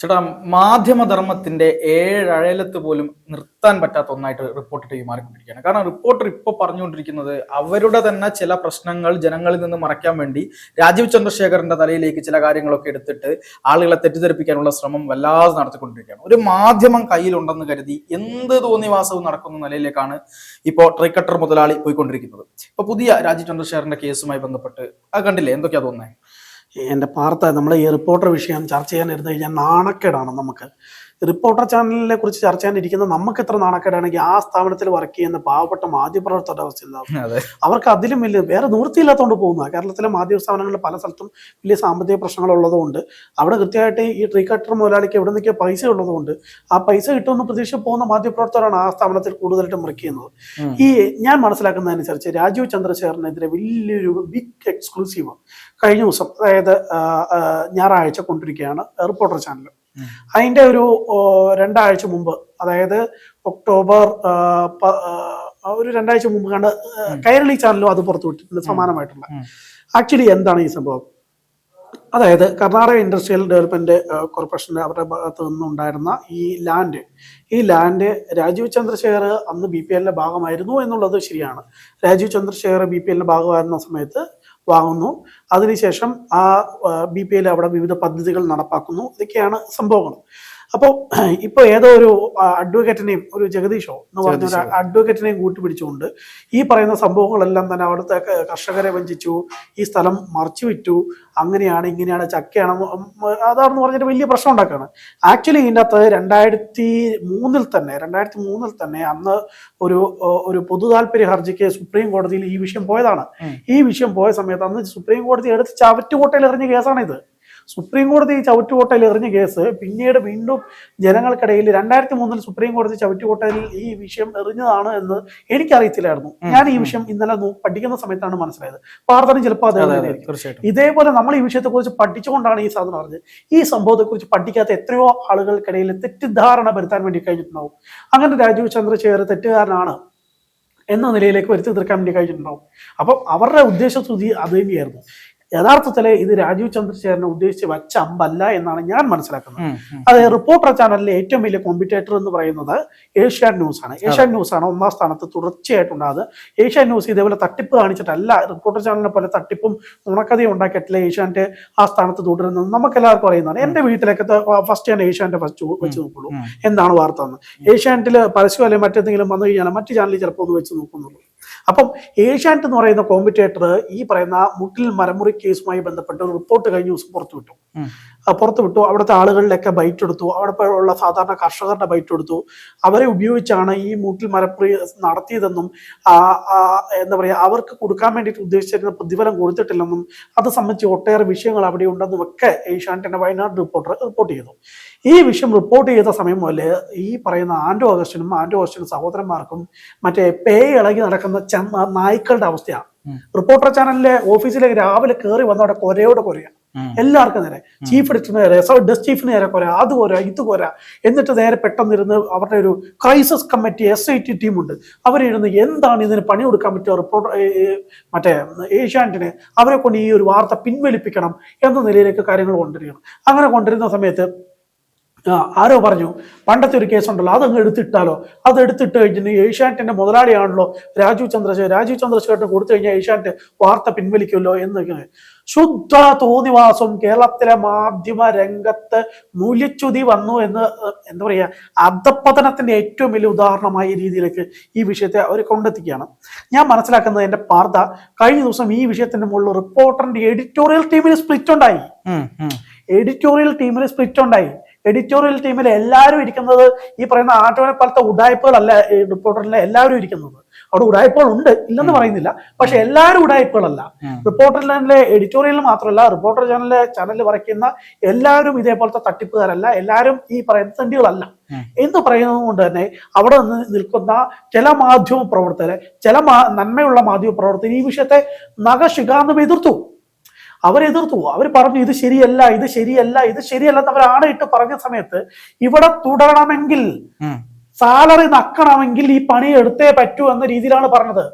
ചേട്ടാ മാധ്യമധർമ്മത്തിന്റെ ഏഴഴലത്ത് പോലും നിർത്താൻ പറ്റാത്ത ഒന്നായിട്ട് റിപ്പോർട്ടർ ടീം മാറിക്കൊണ്ടിരിക്കുകയാണ് കാരണം റിപ്പോർട്ടർ ഇപ്പോൾ പറഞ്ഞുകൊണ്ടിരിക്കുന്നത് അവരുടെ തന്നെ ചില പ്രശ്നങ്ങൾ ജനങ്ങളിൽ നിന്ന് മറയ്ക്കാൻ വേണ്ടി രാജീവ് ചന്ദ്രശേഖറിന്റെ തലയിലേക്ക് ചില കാര്യങ്ങളൊക്കെ എടുത്തിട്ട് ആളുകളെ തെറ്റിദ്ധരിപ്പിക്കാനുള്ള ശ്രമം വല്ലാതെ നടത്തിക്കൊണ്ടിരിക്കുകയാണ്. ഒരു മാധ്യമം കയ്യിലുണ്ടെന്ന് കരുതി എന്ത് തോന്നിവാസവും നടക്കുന്ന നിലയിലേക്കാണ് ഇപ്പോൾ ട്രിക്കട്ടർ മുതലാളി പോയിക്കൊണ്ടിരിക്കുന്നത്. ഇപ്പൊ പുതിയ രാജീവ് ചന്ദ്രശേഖറിന്റെ കേസുമായി ബന്ധപ്പെട്ട് അത് കണ്ടില്ലേ? എന്തൊക്കെയാ തോന്നുന്നത് എന്റെ പാർത്ത നമ്മൾ ഈ റിപ്പോർട്ടർ വിഷയം ചർച്ച ചെയ്യാൻ ഇരുന്ന് കഴിഞ്ഞാൽ നാണക്കേടാണ് നമുക്ക്. റിപ്പോർട്ടർ ചാനലിനെ കുറിച്ച് ചർച്ച ചെയ്യാനിരിക്കുന്ന നമുക്ക് എത്ര നാണക്കേടാണെങ്കിൽ ആ സ്ഥാപനത്തിൽ വർക്ക് ചെയ്യുന്ന പാവപ്പെട്ട മാധ്യമപ്രവർത്തകരുടെ അവസ്ഥ എന്താവും? അവർക്ക് അതിലും വലിയ വേറെ നിവൃത്തിയില്ലാത്തതുകൊണ്ട് പോകുന്ന കേരളത്തിലെ മാധ്യമ സ്ഥാപനങ്ങളിൽ പല സ്ഥലത്തും വലിയ സാമ്പത്തിക പ്രശ്നങ്ങൾ ഉള്ളതുകൊണ്ട് അവിടെ കൃത്യമായിട്ട് ഈ ട്രീ കട്ടർ മുതലാളിക്ക് എവിടെ നിന്നൊക്കെ പൈസ ഉള്ളതുകൊണ്ട് ആ പൈസ കിട്ടുമെന്ന് പ്രതീക്ഷ പോകുന്ന മാധ്യമപ്രവർത്തകരാണ് ആ സ്ഥാപനത്തിൽ കൂടുതലായിട്ടും വർക്ക് ചെയ്യുന്നത്. ഈ ഞാൻ മനസ്സിലാക്കുന്നതനുസരിച്ച് രാജീവ് ചന്ദ്രശേഖരനെതിരെ വലിയൊരു ബിഗ് എക്സ്ക്ലൂസീവ് കഴിഞ്ഞ ദിവസം അതായത് ഞായറാഴ്ച കൊണ്ടിരിക്കുകയാണ് റിപ്പോർട്ടർ ചാനൽ ഉം. അതിന്റെ ഒരു രണ്ടാഴ്ച മുമ്പ് അതായത് ഒക്ടോബർ ഒരു രണ്ടാഴ്ച മുമ്പ് കണ്ട് കൈരളി ചാനലും അത് പുറത്തു വിട്ടിട്ടുണ്ട് സമാനമായിട്ടുള്ള. ആക്ച്വലി എന്താണ് ഈ സംഭവം? അതായത് കർണാടക ഇൻഡസ്ട്രിയൽ ഡെവലപ്മെന്റ് കോർപ്പറേഷന്റെ അവരുടെ ഭാഗത്ത് നിന്നുണ്ടായിരുന്ന ഈ ലാൻഡ് ഈ ലാൻഡ് രാജീവ് ചന്ദ്രശേഖർ അന്ന് ബി പി എല്ലിന്റെ ഭാഗമായിരുന്നു എന്നുള്ളത് ശരിയാണ്. രാജീവ് ചന്ദ്രശേഖർ ബി പി എല്ലിന്റെ ഭാഗമായിരുന്ന സമയത്ത് വാങ്ങുന്നു. അതിനുശേഷം ആ ബി പി എൽ അവിടെ വിവിധ പദ്ധതികൾ നടപ്പാക്കുന്നു. ഇതൊക്കെയാണ് സംഭവങ്ങൾ. അപ്പോൾ ഇപ്പോൾ ഏതോ ഒരു അഡ്വക്കേറ്റിനെയും ഒരു ജഗദീഷോ എന്ന് പറഞ്ഞ ഒരു. അഡ്വക്കേറ്റിനെയും കൂട്ടിപ്പിടിച്ചുകൊണ്ട് ഈ പറയുന്ന സംഭവങ്ങളെല്ലാം തന്നെ അവിടുത്തെ കർഷകരെ വഞ്ചിച്ചു ഈ സ്ഥലം മറിച്ചു വിറ്റു അങ്ങനെയാണ് ഇങ്ങനെയാണ് ചക്കയാണ് അതാണെന്ന് പറഞ്ഞിട്ട് വലിയ പ്രശ്നം ഉണ്ടാക്കുകയാണ് ആക്ച്വലി ഇതിന്റെ അകത്ത് രണ്ടായിരത്തി മൂന്നിൽ തന്നെ രണ്ടായിരത്തി മൂന്നിൽ തന്നെ അന്ന് ഒരു ഒരു പൊതു താല്പര്യ ഹർജിക്ക് സുപ്രീം കോടതിയിൽ ഈ വിഷയം പോയതാണ്. ഈ വിഷയം പോയ സമയത്ത് അന്ന് സുപ്രീം കോടതി എടുത്ത് ചവറ്റുകോട്ടയിൽ എറിഞ്ഞ കേസാണിത്. സുപ്രീം കോടതി ഈ ചവറ്റുകോട്ടയിൽ എറിഞ്ഞ കേസ് പിന്നീട് വീണ്ടും ജനങ്ങൾക്കിടയിൽ രണ്ടായിരത്തി മൂന്നിൽ സുപ്രീം കോടതി ചവിറ്റുകോട്ടയിൽ ഈ വിഷയം എറിഞ്ഞതാണ് എന്ന് എനിക്കറിയത്തില്ലായിരുന്നു. ഞാൻ ഈ വിഷയം ഇന്നലെ പഠിക്കുന്ന സമയത്താണ് മനസ്സിലായത്. പ്രാർത്ഥന ചിലപ്പോൾ അതെ ഇതേപോലെ നമ്മൾ ഈ വിഷയത്തെക്കുറിച്ച് പഠിച്ചുകൊണ്ടാണ് ഈ സാധനം അറിഞ്ഞത്. ഈ സംഭവത്തെക്കുറിച്ച് പഠിക്കാത്ത എത്രയോ ആളുകൾക്കിടയിൽ തെറ്റിദ്ധാരണ വരുത്താൻ വേണ്ടി കഴിഞ്ഞിട്ടുണ്ടാവും. അങ്ങനെ രാജീവ് ചന്ദ്രശേഖർ തെറ്റുകാരനാണ് എന്ന നിലയിലേക്ക് വരുത്തി തീർക്കാൻ വേണ്ടി കഴിഞ്ഞിട്ടുണ്ടാവും. അപ്പം അവരുടെ ഉദ്ദേശസ്തുതി അത് തന്നെയായിരുന്നു. യഥാർത്ഥത്തിൽ ഇത് രാജീവ് ചന്ദ്രശേഖരനെ ഉദ്ദേശിച്ച് വച്ച അമ്പല്ല എന്നാണ് ഞാൻ മനസ്സിലാക്കുന്നത്. അത് റിപ്പോർട്ടർ ചാനലിലെ ഏറ്റവും വലിയ കോമ്പിറ്റേറ്റർ എന്ന് പറയുന്നത് ഏഷ്യാൻ ന്യൂസ് ആണ്. ഏഷ്യാൻ ന്യൂസ് ആണ് ഒന്നാം സ്ഥാനത്ത് തുടർച്ചയായിട്ടുണ്ടാകുന്നത് ഏഷ്യാൻ ന്യൂസ് ഇതേപോലെ തട്ടിപ്പ് കാണിച്ചിട്ടല്ല റിപ്പോർട്ടർ ചാനലിനെ പോലെ തട്ടിപ്പും നുണക്കഥയും ഉണ്ടാക്കിയിട്ടില്ല ഏഷ്യാന്റെ ആ സ്ഥാനത്ത് തുടരുന്നത് നമുക്ക് എല്ലാവർക്കും അറിയുന്നതാണ് എന്റെ വീട്ടിലൊക്കെ ഫസ്റ്റ് ഞാൻ ഏഷ്യാന്റെ ഫസ്റ്റ് വെച്ച് നോക്കുള്ളൂ. എന്നാണ് എന്താണ് വാർത്ത എന്ന് ഏഷ്യാനെറ്റിൽ പരസ്യം അല്ലെങ്കിൽ മറ്റെന്തെങ്കിലും വന്നു കഴിഞ്ഞാൽ മറ്റു ചാനലിൽ ചിലപ്പോൾ ഒന്ന് വെച്ച് നോക്കുന്നുള്ളൂ. അപ്പം ഏഷ്യാനെറ്റ് എന്ന് പറയുന്ന കോമ്പറ്റേറ്റർ ഈ പറയുന്ന മുട്ടിൽ മരമുറി കേസുമായി ബന്ധപ്പെട്ട് റിപ്പോർട്ട് കഴിഞ്ഞ ദിവസം പുറത്തുവിട്ടു. പുറത്തു വിട്ടു. അവിടുത്തെ ആളുകളിലൊക്കെ ബൈറ്റ് എടുത്തു. അവിടെ ഉള്ള സാധാരണ കർഷകരുടെ ബൈറ്റ് എടുത്തു. അവരെ ഉപയോഗിച്ചാണ് ഈ മൂട്ടിൽ മരപ്പുറി നടത്തിയതെന്നും എന്താ പറയുക അവർക്ക് കൊടുക്കാൻ വേണ്ടിയിട്ട് ഉദ്ദേശിച്ചിരുന്ന പ്രതിഫലം കൊടുത്തിട്ടില്ലെന്നും അത് സംബന്ധിച്ച് ഒട്ടേറെ വിഷയങ്ങൾ അവിടെ ഉണ്ടെന്നും ഒക്കെ ഏഷ്യാനെറ്റിന്റെ വയനാട് റിപ്പോർട്ടർ റിപ്പോർട്ട് ചെയ്തു. ഈ വിഷയം റിപ്പോർട്ട് ചെയ്ത സമയം മുതൽ ഈ പറയുന്ന ആൻഡോ അഗസ്റ്റിനും ആൻഡോ അഗസ്റ്റിനും സഹോദരന്മാർക്കും മറ്റേ പേ ഇളകി നടക്കുന്ന നായ്ക്കളുടെ അവസ്ഥയാണ്. റിപ്പോർട്ടർ ചാനലിലെ ഓഫീസിലേക്ക് രാവിലെ കയറി വന്നവിടെ കൊരയോട് കൊരയാ. എല്ലാവർക്കും നേരെ. ചീഫ് എഡിറ്ററിന് നേരെ ഡെസ്ക് ചീഫിന് നേരെ കൊര അത് കൊര ഇത് കൊര എന്നിട്ട് നേരെ പെട്ടെന്നിരുന്ന് അവരുടെ ഒരു crisis committee S I T ടീമുണ്ട്. അവരിരുന്ന് എന്താണ് ഇതിന് പണി കൊടുക്കാൻ പറ്റുക റിപ്പോർട്ട് മറ്റേ ഏഷ്യാനെറ്റിന് അവരെ കൊണ്ട് ഈ ഒരു വാർത്ത പിൻവലിപ്പിക്കണം എന്ന നിലയിലേക്ക് കാര്യങ്ങൾ കൊണ്ടുവരികയാണ്. അങ്ങനെ കൊണ്ടുവരുന്ന സമയത്ത് ആരോ പറഞ്ഞു പണ്ടത്തെ ഒരു കേസുണ്ടല്ലോ അതങ്ങ് എടുത്തിട്ടാലോ? അത് എടുത്തിട്ട് കഴിഞ്ഞിട്ട് ഏഷ്യാനെറ്റിന്റെ മുതലാളിയാണല്ലോ രാജീവ് ചന്ദ്രശേഖർ രാജീവ് ചന്ദ്രശേഖരന് കൊടുത്തു കഴിഞ്ഞാൽ ഏഷ്യാനെറ്റ് വാർത്ത പിൻവലിക്കുമല്ലോ എന്നൊക്കെ ശുദ്ധ തോന്നിവാസം കേരളത്തിലെ മാധ്യമ രംഗത്ത് മൂല്യച്യുതി വന്നു എന്ന് എന്താ പറയുക അധപ്പതനത്തിന്റെ ഏറ്റവും വലിയ ഉദാഹരണമായ രീതിയിലേക്ക് ഈ വിഷയത്തെ അവർ കൊണ്ടെത്തിക്കുകയാണ്. ഞാൻ മനസ്സിലാക്കുന്നത് എന്റെ പാർത്ത കഴിഞ്ഞ ദിവസം ഈ വിഷയത്തിന്റെ മുകളിൽ റിപ്പോർട്ടറിന്റെ എഡിറ്റോറിയൽ ടീമിൽ സ്പ്ലിറ്റ് ഉണ്ടായി. എഡിറ്റോറിയൽ ടീമിൽ സ്പ്ലിറ്റ് ഉണ്ടായി. എഡിറ്റോറിയൽ ടീമിൽ എല്ലാവരും ഇരിക്കുന്നത് ഈ പറയുന്ന ആട്ടോനെ പോലത്തെ ഉടായ്പകളല്ല റിപ്പോർട്ടറിലെ എല്ലാവരും ഇരിക്കുന്നത്. അവിടെ ഉടായ്പകൾ ഉണ്ട് ഇല്ലെന്ന് പറയുന്നില്ല. പക്ഷെ എല്ലാവരും ഉടായ്പകളല്ല. റിപ്പോർട്ടർ ചാനലിലെ എഡിറ്റോറിയൽ മാത്രമല്ല റിപ്പോർട്ടർ ചാനലിലെ ചാനലിൽ വരയ്ക്കുന്ന എല്ലാവരും ഇതേപോലത്തെ തട്ടിപ്പുകാരല്ല. എല്ലാവരും ഈ പറയുന്ന തണ്ടികളല്ല എന്ന് പറയുന്നത് കൊണ്ട് തന്നെ അവിടെ നിന്ന് നിൽക്കുന്ന ചില മാധ്യമ പ്രവർത്തകരെ ചില നന്മയുള്ള മാധ്യമ പ്രവർത്തകർ ഈ വിഷയത്തെ നഖശിഖാന്തം എതിർത്തു. അവരെതിർത്തു അവർ പറഞ്ഞു ഇത് ശരിയല്ല ഇത് ശരിയല്ല ഇത് ശരിയല്ല എന്ന് അവർ ആണയിട്ട് പറഞ്ഞ സമയത്ത് ഇവിടെ തുടരണമെങ്കിൽ സാലറി നക്കണമെങ്കിൽ ഈ പണി എടുത്തേ പറ്റൂ എന്ന രീതിയിലാണ് പറഞ്ഞത്.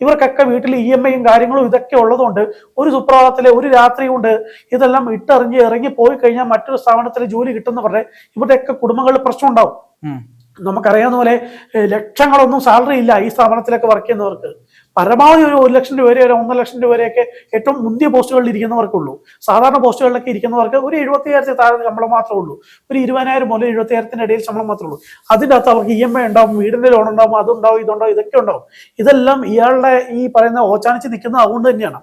ഇവർക്കൊക്കെ വീട്ടിൽ ഇ എം ഐയും കാര്യങ്ങളും ഇതൊക്കെ ഉള്ളതുകൊണ്ട് ഒരു സുപ്രഭാതത്തിലെ ഒരു രാത്രി കൊണ്ട് ഇതെല്ലാം ഇട്ടെറിഞ്ഞ് ഇറങ്ങി പോയി കഴിഞ്ഞാൽ മറ്റൊരു സ്ഥാപനത്തിൽ ജോലി കിട്ടുന്നവരുടെ ഇവരുടെയൊക്കെ കുടുംബങ്ങളിൽ പ്രശ്നം ഉണ്ടാവും. നമുക്കറിയാവുന്ന പോലെ ലക്ഷങ്ങളൊന്നും സാലറി ഇല്ല ഈ സ്ഥാപനത്തിലൊക്കെ വർക്ക് ചെയ്യുന്നവർക്ക്. പരമാവധി ഒരു ഒരു ലക്ഷം രൂപ വരെ ഒരു ഒന്നര ലക്ഷം രൂപ വരെയൊക്കെ ഏറ്റവും മുന്തിയ പോസ്റ്റുകളിൽ ഇരിക്കുന്നവർക്കുള്ളൂ. സാധാരണ പോസ്റ്റുകളിലൊക്കെ ഇരിക്കുന്നവർക്ക് ഒരു എഴുപത്തിയായിരത്തി താഴെ ശമ്പളം മാത്രമേ ഉള്ളൂ. ഒരു ഇരുപതിനായിരം മുതൽ എഴുപത്തിയായിരത്തിന്റെ ഇടയിൽ ശമ്പളം മാത്രമേ ഉള്ളൂ. അതിന്റെ അകത്ത് അവർക്ക് ഇ എം ഐ ഉണ്ടാവും വീടിന്റെ ലോൺ ഉണ്ടാവും അതുണ്ടാവും ഇതുണ്ടാവും ഇതൊക്കെ ഉണ്ടാവും. ഇതെല്ലാം ഇയാളുടെ ഈ പറയുന്ന ഓച്ചാനിച്ച് നിൽക്കുന്നത് അതുകൊണ്ട് തന്നെയാണ്.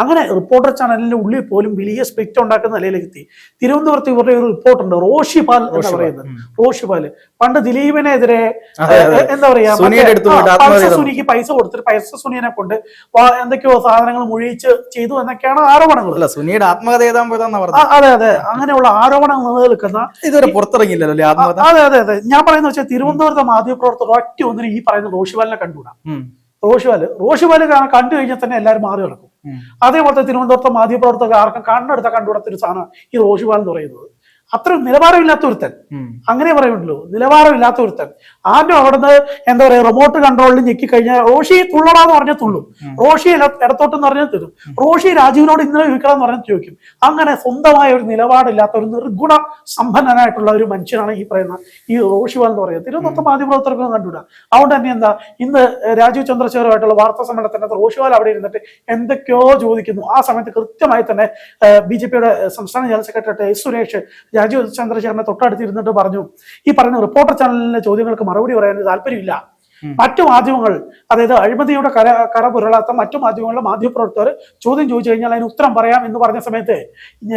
അങ്ങനെ റിപ്പോർട്ടർ ചാനലിന്റെ ഉള്ളിൽ പോലും വലിയ സ്പെക്റ്റ് ഉണ്ടാക്കുന്ന നിലയിലേക്ക് എത്തി തിരുവനന്തപുരത്ത് ഇവരുടെ ഒരു റിപ്പോർട്ടുണ്ട് റോഷിപാൽ എന്ന് റോഷിപാൽ, പറയുന്നത്. റോഷി പാൽ പണ്ട് ദിലീപിനെതിരെ എന്താ പറയാ സുനിക്ക് പൈസ കൊടുത്തിട്ട് പൈസ സുനിയെ കൊണ്ട് എന്തൊക്കെയോ സാധനങ്ങൾ മുഴിച്ച് ചെയ്തു എന്നൊക്കെയാണ് ആരോപണങ്ങൾ. സുനിയുടെ ആത്മകഥ അതെ അതെ. അങ്ങനെയുള്ള ആരോപണങ്ങൾ നിലനിൽക്കുന്ന ഇതുവരെ പുറത്തിറങ്ങിയില്ലല്ലോ അതെ അതെ അതെ. ഞാൻ പറയുന്നത് വെച്ചാൽ തിരുവനന്തപുരത്തെ മാധ്യമപ്രവർത്തകർ ഒറ്റ ഒന്നിനും ഈ പറയുന്ന റോഷിപാലിനെ കണ്ടുകൂടാ. റോഷിപാൽ റോഷിപാൽ കണ്ടു കഴിഞ്ഞാൽ തന്നെ എല്ലാവരും മാറി നടക്കും. അതേപോലത്തെ തിരുവനന്തപുരത്തെ മാധ്യമപ്രവർത്തകർ ആർക്കും കണ്ണെടുത്ത കണ്ടുകൂടാത്ത ഒരു സാധനം ഈ റോഷിവാൽ എന്ന് പറയുന്നത്. അത്ര നിലവാരമില്ലാത്ത ഒരുത്തൻ. അങ്ങനെ പറയുന്നുണ്ടല്ലോ. നിലവാരമില്ലാത്ത ഒരുത്തൻ. ആരും അവിടുന്ന് എന്താ പറയാ റിമോട്ട് കൺട്രോളിൽ ഞെക്കി കഴിഞ്ഞാൽ റോഷി തുള്ളടാന്ന് പറഞ്ഞ തുള്ളും. റോഷി ഇടത്തോട്ടെന്ന് പറഞ്ഞാൽ തരും റോഷി രാജീവിനോട് ഇന്നലെ ചോദിക്കണം പറഞ്ഞാൽ ചോദിക്കും. അങ്ങനെ സ്വന്തമായ ഒരു നിലപാടില്ലാത്ത ഒരു നിർഗുണ സമ്പന്നനായിട്ടുള്ള ഒരു മനുഷ്യനാണ് ഈ പറയുന്ന ഈ റോഷിവാൽ എന്ന് പറയുന്നത്. തിരുവനന്തപുരത്ത് മാധ്യമപ്രവർത്തകർക്ക് കണ്ടുവിടാം അതുകൊണ്ട് തന്നെ എന്താ ഇന്ന് രാജീവ് ചന്ദ്രശേഖരമായിട്ടുള്ള വാർത്താ സമ്മേളനത്തിനകത്ത് റോഷിവാൽ അവിടെ ഇരുന്നിട്ട് എന്തൊക്കെയോ ചോദിക്കുന്നു. ആ സമയത്ത് കൃത്യമായി തന്നെ ബി ജെ പിയുടെ സംസ്ഥാന general secretary S Suresh Rajeev ചന്ദ്രശേഖരനെ തൊട്ടടുത്ത് ഇരുന്നിട്ട് പറഞ്ഞു ഈ പറഞ്ഞ റിപ്പോർട്ടർ ചാനലിലെ ചോദ്യങ്ങൾക്ക് മറുപടി പറയാൻ താല്പര്യമില്ല. മറ്റു മാധ്യമങ്ങൾ അതായത് അഴിമതിയുടെ കര കര പുരളാത്ത മറ്റു മാധ്യമങ്ങളിലെ മാധ്യമപ്രവർത്തകർ ചോദ്യം ചോദിച്ചു കഴിഞ്ഞാൽ അതിന് ഉത്തരം പറയാം എന്ന് പറഞ്ഞ സമയത്ത്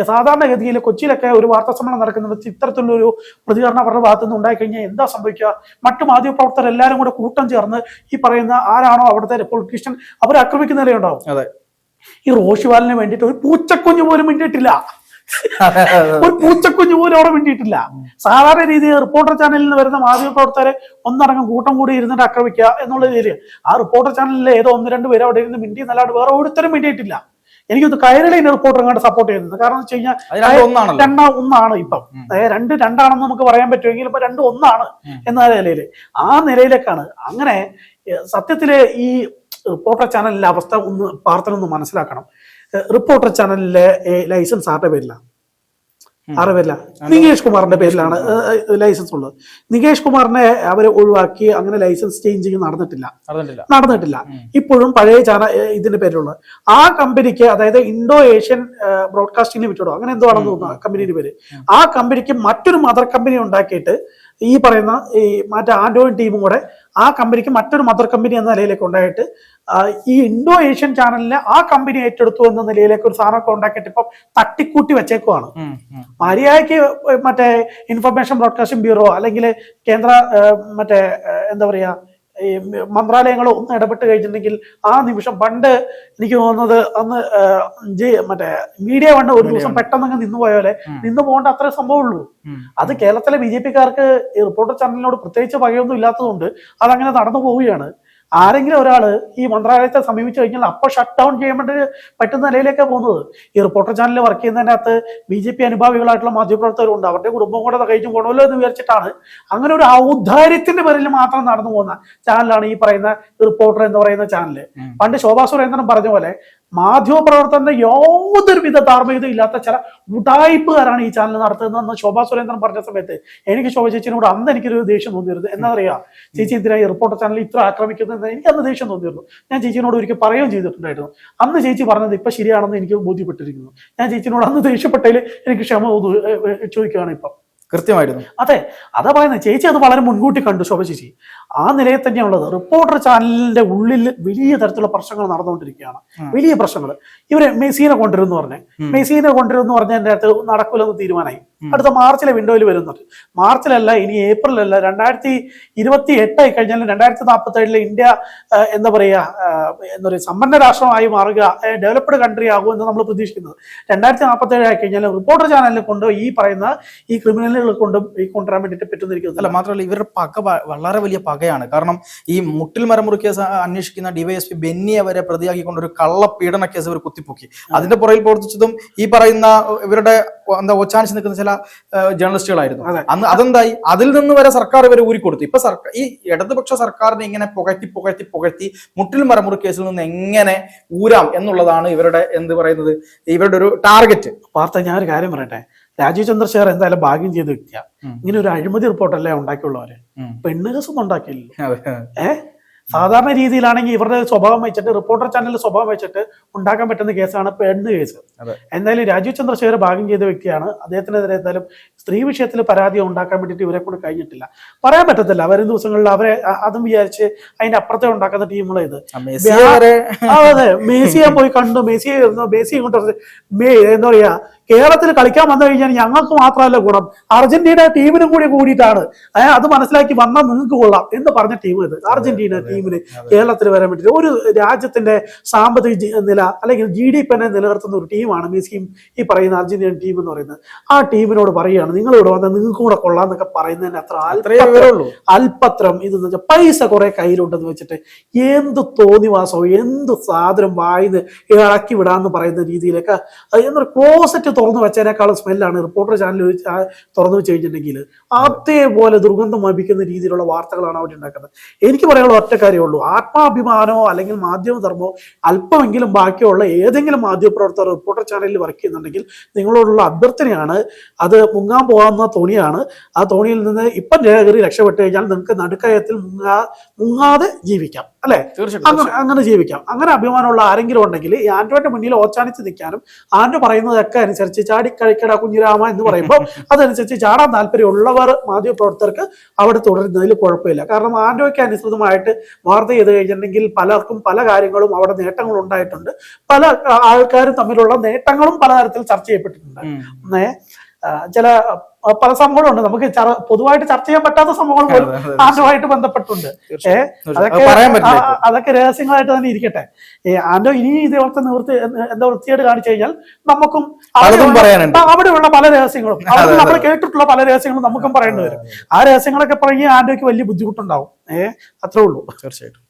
സാധാരണഗതിയിൽ കൊച്ചിയിലൊക്കെ ഒരു വാർത്താ സമ്മേളനം നടക്കുന്നത് ഇത്തരത്തിലുള്ളൊരു പ്രതികരണം അവരുടെ ഭാഗത്തു നിന്ന് ഉണ്ടായി കഴിഞ്ഞാൽ എന്താ സംഭവിക്കുക? മറ്റു മാധ്യമപ്രവർത്തകർ എല്ലാവരും കൂടെ കൂട്ടം ചേർന്ന് ഈ പറയുന്ന ആരാണോ അവിടുത്തെ പൊളിറ്റീഷ്യൻ അവരെ ആക്രമിക്കുന്ന നിലയുണ്ടാവും അതെ. ഈ റോഷിവാലിന് വേണ്ടിയിട്ട് ഒരു പൂച്ചക്കുഞ്ഞു പോലും വേണ്ടിയിട്ടില്ല ഒരു പൂച്ചക്കുഞ്ഞു പോലും അവിടെ വേണ്ടിയിട്ടില്ല സാധാരണ രീതിയിൽ റിപ്പോർട്ടർ ചാനലിൽ നിന്ന് വരുന്ന മാധ്യമപ്രവർത്തകരെ ഒന്നടങ്കം കൂട്ടം കൂടി ഇരുന്നിട്ട് ആക്രമിക്കുക എന്നുള്ള രീതിയിൽ. ആ റിപ്പോർട്ടർ ചാനലിലെ ഏതോ ഒന്ന് രണ്ട് പേര് അവിടെ ഇരുന്ന് മിണ്ടി എന്നല്ലാണ്ട് വേറെ ഒരുത്തരും മിണ്ടിയിട്ടില്ല. എനിക്കൊന്ന് കൈരളിനെ റിപ്പോർട്ടർ അങ്ങോട്ട് സപ്പോർട്ട് ചെയ്യുന്നത്. കാരണം വെച്ച് കഴിഞ്ഞാൽ രണ്ടും ഒന്നാണ് ഇപ്പം. രണ്ട് രണ്ടാണെന്ന് നമുക്ക് പറയാൻ പറ്റുമെങ്കിൽ ഇപ്പൊ രണ്ട് ഒന്നാണ്. എന്ന നിലയിൽ. ആ നിലയിലേക്കാണ്. അങ്ങനെ സത്യത്തിൽ ഈ റിപ്പോർട്ടർ ചാനലിലെ അവസ്ഥ ഒന്ന് പാർത്തനൊന്ന് മനസ്സിലാക്കണം. റിപ്പോർട്ടർ ചാനലിലെ ലൈസൻസ് ആരുടെ പേരിലാണ്. ആരുടെ പേരില? നികേഷ് കുമാറിന്റെ പേരിലാണ് ലൈസൻസ് ഉള്ളത്. നികേഷ് കുമാറിനെ അവരെ ഒഴിവാക്കി അങ്ങനെ ലൈസൻസ് ചേഞ്ചിങ് നടന്നിട്ടില്ല. നടന്നിട്ടില്ല. ഇപ്പോഴും പഴയ ചാനൽ ഇതിന്റെ പേരിലുള്ള ആ കമ്പനിക്ക് അതായത് ഇൻഡോ ഏഷ്യൻ ബ്രോഡ്കാസ്റ്റിംഗ് ലിമിറ്റഡോ അങ്ങനെ എന്തോ ആണെന്ന് തോന്നുന്നു കമ്പനിയുടെ പേര്. ആ കമ്പനിക്ക് മറ്റൊരു മദർ കമ്പനി ഉണ്ടാക്കിയിട്ട് ഈ പറയുന്ന ഈ മറ്റേ ആൻഡ്രോയിഡ് ടീമും കൂടെ ആ കമ്പനിക്ക് മറ്റൊരു മദർ കമ്പനി എന്ന നിലയിലേക്ക് ഉണ്ടായിട്ട് ഈ ഇൻഡോ ഏഷ്യൻ ചാനലിനെ ആ കമ്പനി ഏറ്റെടുത്തു എന്ന നിലയിലേക്ക് ഒരു സാധനമൊക്കെ ഉണ്ടാക്കിയിട്ട് ഇപ്പം തട്ടിക്കൂട്ടി വെച്ചേക്കുവാണ്. മര്യാദയ്ക്ക് മറ്റേ ഇൻഫർമേഷൻ ബ്രോഡ്കാസ്റ്റിംഗ് ബ്യൂറോ അല്ലെങ്കിൽ കേന്ദ്ര മറ്റേ എന്താ പറയാ മന്ത്രാലയങ്ങൾ ഒന്ന് ഇടപെട്ട് കഴിഞ്ഞിട്ടുണ്ടെങ്കിൽ ആ നിമിഷം പണ്ട് എനിക്ക് തോന്നുന്നത് അന്ന് മറ്റേ മീഡിയ വണ്ട് ഒരു ദിവസം പെട്ടെന്ന് അങ്ങ് നിന്നു പോയ പോലെ നിന്നു പോകേണ്ട അത്രേ സംഭവമുള്ളൂ. അത് കേരളത്തിലെ ബി ജെ പിക്കാർക്ക് റിപ്പോർട്ടർ ചാനലിനോട് പ്രത്യേകിച്ച് പകയൊന്നും ഇല്ലാത്തതുകൊണ്ട് അതങ്ങനെ നടന്നു പോവുകയാണ്. ആരെങ്കിലും ഒരാൾ ഈ മന്ത്രാലയത്തെ സമീപിച്ചു കഴിഞ്ഞാൽ അപ്പോൾ ഷട്ട് ഡൗൺ ചെയ്യാൻ വേണ്ടി പറ്റുന്ന നിലയിലേക്കാണ് പോകുന്നത്. ഈ റിപ്പോർട്ടർ ചാനലിൽ വർക്ക് ചെയ്യുന്നതിനകത്ത് ബി ജെ പി അനുഭാവികളായിട്ടുള്ള മാധ്യമപ്രവർത്തകരുണ്ട്. അവരുടെ കുടുംബം കൂടെ കഴിച്ചു പോകണമല്ലോ എന്ന് വിചാരിച്ചിട്ടാണ് അങ്ങനെ ഒരു ഔദാര്യത്തിന്റെ പേരിൽ മാത്രം നടന്നു പോകുന്ന ചാനലാണ് ഈ പറയുന്ന റിപ്പോർട്ടർ എന്ന് പറയുന്ന ചാനൽ പണ്ട് ശോഭാ സുരേന്ദ്രൻ പറഞ്ഞ പോലെ മാധ്യമപ്രവർത്തനത്തിന്റെ യാതൊരു വിധ ധാർമ്മികത ഇല്ലാത്ത ചില ഉടായ്പുകാരാണ് ഈ ചാനൽ നടത്തുന്നതെന്ന് ശോഭാ സുരേന്ദ്രൻ പറഞ്ഞ സമയത്ത് എനിക്ക് ശോഭ ചേച്ചിനോട് അന്ന് എനിക്കൊരു ദേഷ്യം തോന്നിയിരുന്നു. എന്താ പറയാ ചേച്ചി എന്തിനാ ഈ റിപ്പോർട്ടർ ചാനൽ ഇത്ര ആക്രമിക്കുന്നത് എനിക്ക് അന്ന് ദേഷ്യം തോന്നിയിരുന്നു. ഞാൻ ചേച്ചിനോട് ഒരിക്കൽ പറയുകയും ചെയ്തിട്ടുണ്ടായിരുന്നു. അന്ന് ചേച്ചി പറഞ്ഞത് ഇപ്പൊ ശരിയാണെന്ന് എനിക്ക് ബോധ്യപ്പെട്ടിരിക്കുന്നു. ഞാൻ ചേച്ചിനോട് അന്ന് ദേഷ്യപ്പെട്ടതിൽ എനിക്ക് ക്ഷമ ചോദിക്കുകയാണ് ഇപ്പം. കൃത്യമായിരുന്നു. അതെ. അതാ പറയുന്നത്. ചേച്ചി അത് വളരെ മുൻകൂട്ടി കണ്ടു ശോഭ ചേച്ചി. ആ നിലയിൽ തന്നെയാണുള്ളത് റിപ്പോർട്ടർ ചാനലിന്റെ ഉള്ളിൽ വലിയ തരത്തിലുള്ള പ്രശ്നങ്ങൾ നടന്നുകൊണ്ടിരിക്കുകയാണ്. വലിയ പ്രശ്നങ്ങൾ. ഇവർ മെസ്സിനെ കൊണ്ടുവരുമെന്ന് പറഞ്ഞ്. മെസ്സിനെ കൊണ്ടുവരുമെന്ന് പറഞ്ഞതിന്റെ അകത്ത് നടക്കൂലെന്ന് തീരുമാനമായി. അടുത്ത മാർച്ചിലെ വിൻഡോയിൽ വരുന്നുണ്ട്. മാർച്ചിലല്ല ഇനി ഏപ്രിലല്ല രണ്ടായിരത്തി ഇരുപത്തി എട്ടായി കഴിഞ്ഞാൽ രണ്ടായിരത്തി നാൽപ്പത്തി ഏഴിലെ ഇന്ത്യ എന്താ പറയാ എന്താ പറയുക സമ്പന്ന രാഷ്ട്രമായി മാറുക ഡെവലപ്ഡ് കൺട്രി ആകുമെന്ന് നമ്മൾ പ്രതീക്ഷിക്കുന്നത്. രണ്ടായിരത്തി നാൽപ്പത്തി ഏഴായി കഴിഞ്ഞാൽ റിപ്പോർട്ടർ ചാനലിൽ കൊണ്ട് ഈ പറയുന്ന ഈ ക്രിമിനലുകൾ കൊണ്ടും ഈ കൊണ്ടുവരാൻ വേണ്ടിയിട്ട് പറ്റുന്നിരിക്കുന്നത് അല്ല മാത്രമല്ല ഇവരുടെ പക വളരെ വലിയ പകയാണ് കാരണം ഈ മുട്ടിൽ മരമുറി കേസ് അന്വേഷിക്കുന്ന ഡിവൈഎസ്പി ബെന്നിയെ വരെ പ്രതിയാക്കിക്കൊണ്ട് ഒരു കള്ള പീഡന കേസ് ഇവർ കുത്തിപ്പൊക്കി. അതിന്റെ പുറയിൽ പ്രവർത്തിച്ചതും ഈ പറയുന്ന ഇവരുടെ എന്താ ഒച്ചാനിച്ച് നിൽക്കുന്ന ചില ജേർണലിസ്റ്റുകളായിരുന്നു. അന്ന് അതെന്തായി? അതിൽ നിന്ന് വരെ സർക്കാർ ഇവരെ ഊരിക്കൊടുത്തു. ഇപ്പൊ സർക്കാർ ഈ ഇടതുപക്ഷ സർക്കാരിനെ ഇങ്ങനെ പുകഴ്ത്തി പുകഴ്ത്തി പുകഴ്ത്തി മുട്ടിൽ മരമുറി കേസിൽ നിന്ന് എങ്ങനെ ഊരാം എന്നുള്ളതാണ് ഇവരുടെ എന്ത് പറയുന്നത് ഇവരുടെ ഒരു ടാർഗറ്റ്. വാർത്ത ഞാൻ ഒരു കാര്യം പറയട്ടെ. രാജീവ് ചന്ദ്രശേഖർ എന്തായാലും ഭാഗ്യം ചെയ്ത വ്യക്തിയാണ് ഇങ്ങനെ ഒരു അഴിമതി റിപ്പോർട്ടല്ലേ ഉണ്ടാക്കിയുള്ളവര്. പെണ്ണ് കേസൊന്നും ഉണ്ടാക്കിയില്ലല്ലോ. അതെ. ഏഹ് സാധാരണ രീതിയിലാണെങ്കിൽ ഇവരുടെ സ്വഭാവം വെച്ചിട്ട് റിപ്പോർട്ടർ ചാനലിന്റെ സ്വഭാവം വെച്ചിട്ട് ഉണ്ടാക്കാൻ പറ്റുന്ന കേസാണ് പെണ്ണ് കേസ്. എന്തായാലും രാജീവ് ചന്ദ്രശേഖർ ഭാഗ്യം ചെയ്ത വ്യക്തിയാണ് അദ്ദേഹത്തിനെതിരെ എന്തായാലും സ്ത്രീ വിഷയത്തിൽ പരാതി ഉണ്ടാക്കാൻ വേണ്ടിയിട്ട് ഇവരെ കൊണ്ട് കഴിഞ്ഞിട്ടില്ല. പറയാൻ പറ്റത്തില്ല. വരും ദിവസങ്ങളിൽ അവരെ അതും വിചാരിച്ച് അതിന്റെ അപ്പുറത്തെ ഉണ്ടാക്കുന്ന ടീമുകളെ ഇത്. അതെ. മേസിയെ പോയി കണ്ടു. മേസിയെ മേസിയെ കൊണ്ട് മേ എന്താ പറയാ കേരളത്തിൽ കളിക്കാൻ വന്നു കഴിഞ്ഞാൽ ഞങ്ങൾക്ക് മാത്രമല്ല ഗുണം. അർജന്റീന ടീമിനും കൂടി കൂടിയിട്ടാണ്. അത് മനസ്സിലാക്കി വന്നാൽ നിങ്ങൾക്ക് കൊള്ളാം എന്ന് പറഞ്ഞ ടീം ഇത്. അർജന്റീന ടീമിന് കേരളത്തിൽ വരാൻ വേണ്ടി. ഒരു രാജ്യത്തിന്റെ സാമ്പത്തിക നില അല്ലെങ്കിൽ ജി ഡി പി നിലനിർത്തുന്ന ഒരു ടീമാണ് മെസ്സിയും ഈ പറയുന്ന അർജന്റീന ടീം എന്ന് പറയുന്നത്. ആ ടീമിനോട് പറയുകയാണ് നിങ്ങൾ ഇവിടെ വന്നാൽ നിങ്ങൾക്ക് കൂടെ കൊള്ളാം എന്നൊക്കെ പറയുന്നതിന് അത്ര അല്പത്രം ഇതെന്ന് വെച്ചാൽ പൈസ കുറെ കയ്യിലുണ്ടെന്ന് വെച്ചിട്ട് എന്ത് തോന്നിവാസവും എന്ത് സാധനം വായിന്ന് ഇളക്കി വിടാന്ന് പറയുന്ന രീതിയിലൊക്കെ എന്നൊരു ക്ലോസറ്റ് തുറന്നു വെച്ചതിനേക്കാളും സ്മെല്ലാണ് റിപ്പോർട്ടർ ചാനൽ തുറന്നു വെച്ച് കഴിഞ്ഞിട്ടുണ്ടെങ്കിൽ അതേപോലെ ദുർഗന്ധം വമിക്കുന്ന രീതിയിലുള്ള വാർത്തകളാണ് അവർ ഉണ്ടാക്കുന്നത്. എനിക്ക് പറയാനുള്ള ഒറ്റ കാര്യമുള്ളൂ. ആത്മാഭിമാനമോ അല്ലെങ്കിൽ മാധ്യമധർമ്മമോ അല്പമെങ്കിലും ബാക്കിയുള്ള ഏതെങ്കിലും മാധ്യമപ്രവർത്തകർ റിപ്പോർട്ടർ ചാനലിൽ വർക്ക് ചെയ്യുന്നുണ്ടെങ്കിൽ നിങ്ങളോടുള്ള അഭ്യർത്ഥനയാണ് അത് മുങ്ങാൻ പോകാവുന്ന തോണിയാണ്. ആ തോണിയിൽ നിന്ന് ഇപ്പം കയറി രക്ഷപ്പെട്ട് കഴിഞ്ഞാൽ നിങ്ങൾക്ക് നടുക്കയത്തിൽ മുങ്ങാ മുങ്ങാതെ ജീവിക്കാം. അല്ലെ? തീർച്ചയായിട്ടും അങ്ങനെ അങ്ങനെ ജീവിക്കാം. അങ്ങനെ അഭിമാനമുള്ള ആരെങ്കിലും ഉണ്ടെങ്കിൽ ഈ മുന്നിൽ ഓച്ചാനിച്ച് നിൽക്കാനും ആൻഡ്രോ പറയുന്നതൊക്കെ അനുസരിച്ച് ചാടി കഴിക്കട കുഞ്ഞിരാമ എന്ന് പറയുമ്പോൾ അതനുസരിച്ച് ചാടാൻ താല്പര്യമുള്ളവർ മാധ്യമപ്രവർത്തകർക്ക് അവിടെ തുടരുന്നതിൽ കുഴപ്പമില്ല. കാരണം ആൻഡ്രോയ്ക്ക് അനുസൃതമായിട്ട് വാർത്ത ചെയ്ത് കഴിഞ്ഞിട്ടുണ്ടെങ്കിൽ പലർക്കും പല കാര്യങ്ങളും അവിടെ നേട്ടങ്ങൾ ഉണ്ടായിട്ടുണ്ട്. പല ആൾക്കാരും തമ്മിലുള്ള നേട്ടങ്ങളും പലതരത്തിൽ ചർച്ച ചെയ്യപ്പെട്ടിട്ടുണ്ട്. ചില പല സംഭവങ്ങളുണ്ട്. നമുക്ക് പൊതുവായിട്ട് ചർച്ച ചെയ്യാൻ പറ്റാത്ത സംഭവങ്ങൾ പോലും അതെ. ബന്ധപ്പെട്ടുണ്ട് ഏ അതൊക്കെ അതൊക്കെ രഹസ്യങ്ങളായിട്ട് തന്നെ ഇരിക്കട്ടെ. ആൻഡോ ഇനി ഇതേപോലത്തെ നിവൃത്തി എന്താ വൃത്തിയായിട്ട് കാണിച്ചു കഴിഞ്ഞാൽ നമുക്കും അവിടെയുള്ള- പല രഹസ്യങ്ങളും അവിടെ നമ്മൾ കേട്ടിട്ടുള്ള പല രഹസ്യങ്ങളും നമുക്കും പറയേണ്ടി വരും. ആ രഹസ്യങ്ങളൊക്കെ പറയുകയും ആൻഡോയ്ക്ക് വലിയ ബുദ്ധിമുട്ടുണ്ടാവും. ഏഹ് അത്രേ ഉള്ളൂ. തീർച്ചയായിട്ടും.